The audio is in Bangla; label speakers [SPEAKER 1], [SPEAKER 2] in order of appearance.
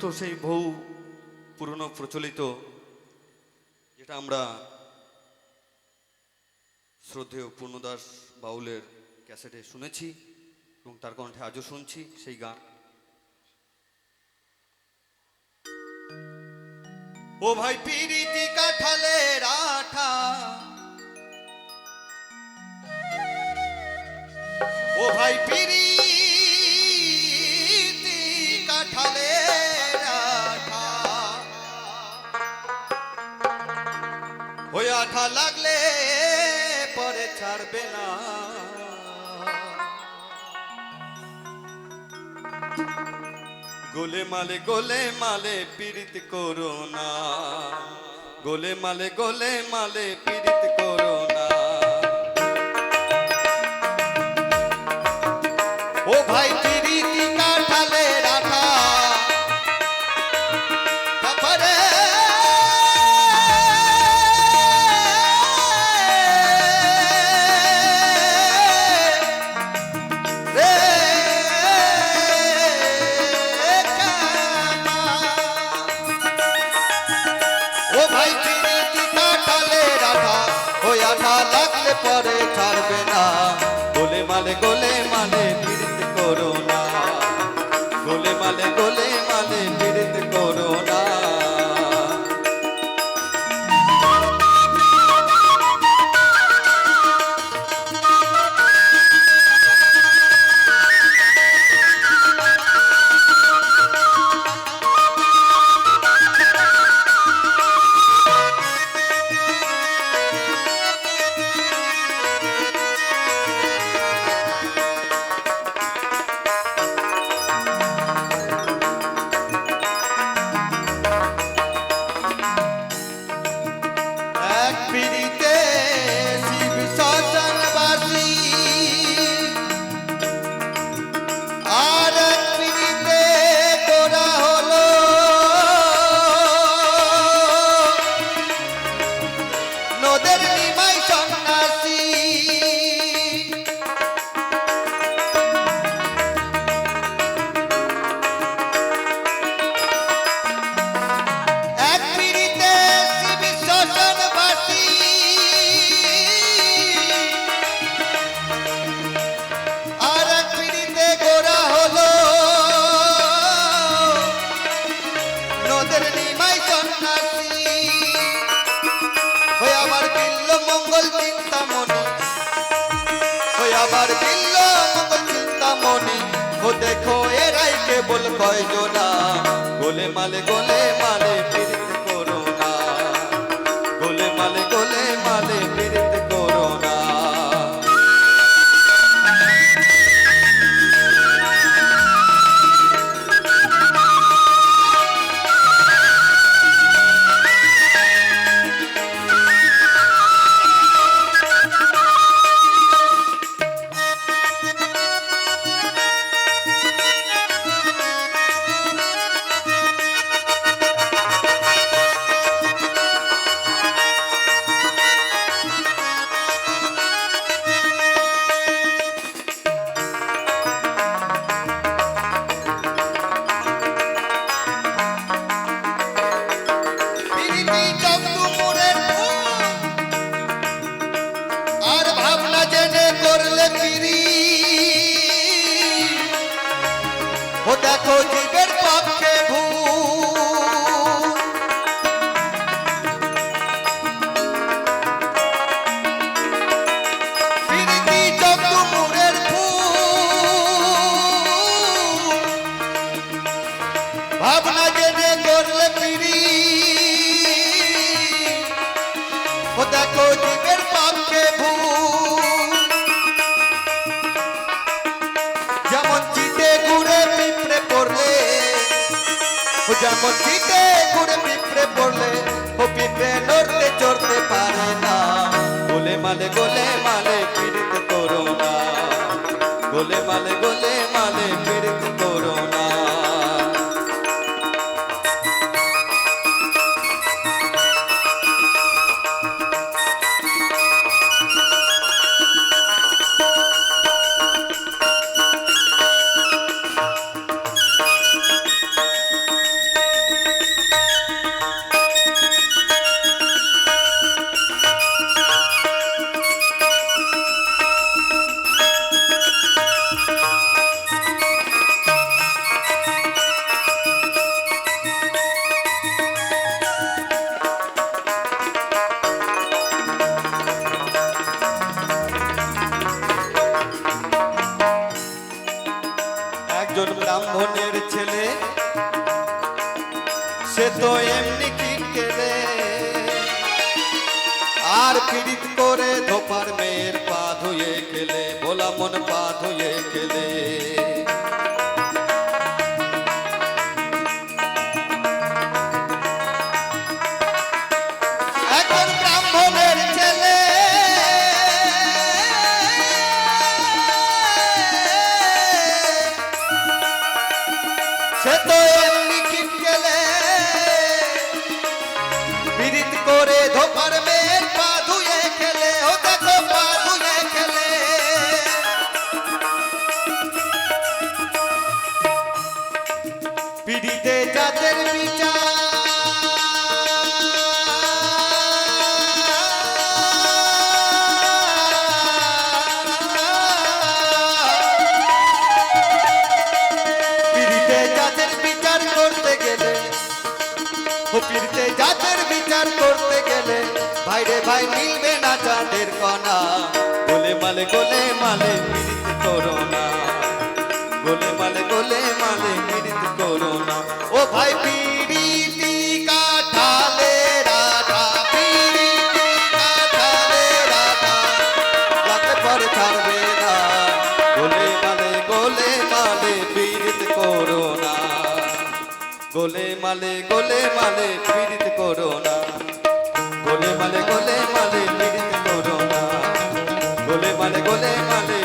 [SPEAKER 1] তো সেই বহু পুরনো প্রচলিত, যেটা আমরা শ্রদ্ধেয় পূর্ণদাস বাউলের ক্যাসেটে শুনেছি এবং তার কণ্ঠে আজও শুনছি সেই গান। ও ভাই পিরিতি কাঠালের আঠা, ও ভাই পিরিতি কাঠালের আঠা লাগলে পরে ছাড়বে না। গোলে মালে গোলে মালে পীড়িত করো না। গোলে মালে গোলে মালে পীড়িত করো না। ও ভাই আঠা লাগলে পরে ছাড়বে না। গোলে মালে গোলে মালে করো না। pity নদের নিমাই সন্ন্যাসী। ওই আবার বিল্ল মঙ্গল চিন্তামণি। ওই আবার বিল্ল মঙ্গল চিন্তামণি। ও দেখো এরাই কেবল কয়জনা। গোলে মালে গোলে ও দেখো জীবের পক্ষে ভাবনা জেনে করলে পিড়ি। ও দেখো যেমন চিটে ঘুরে পিঁপড়ে পড়লে ও পিঁপড়ে নড়তে চড়তে পারে না। গোলে মালে গোলে মালে, ফিরতে করো না। গোলে মালে ব্রাহ্মণের ছেলে। সে তো এমনি কি কেলে আর পীড়িত করে ধোপার মেয়ের পা ধুয়ে খেলে, ভোলা মন পা ধুয়ে খেলে। পীড়িত করে ধোপার মেয়ের পা ধুয়ে খেলে, ও দেখো পা ধুয়ে খেলে। পীড়িতে যাদের বিচার। পীড়িতে জাতের ভাইরে ভাই, মিলবে না চাঁদের কণা। গোলে মালে গোলে মালে পীড়িত করো না গোলে মালে গোলে মালে পীড়িত করো না ও ভাই, পীড়িতি না। গোলে মালে গোলে মালে পীড়িত করো না মালে না গোলে মালে গোলে মালে নিড়িত করোনা গোলে মালে গোলে মালে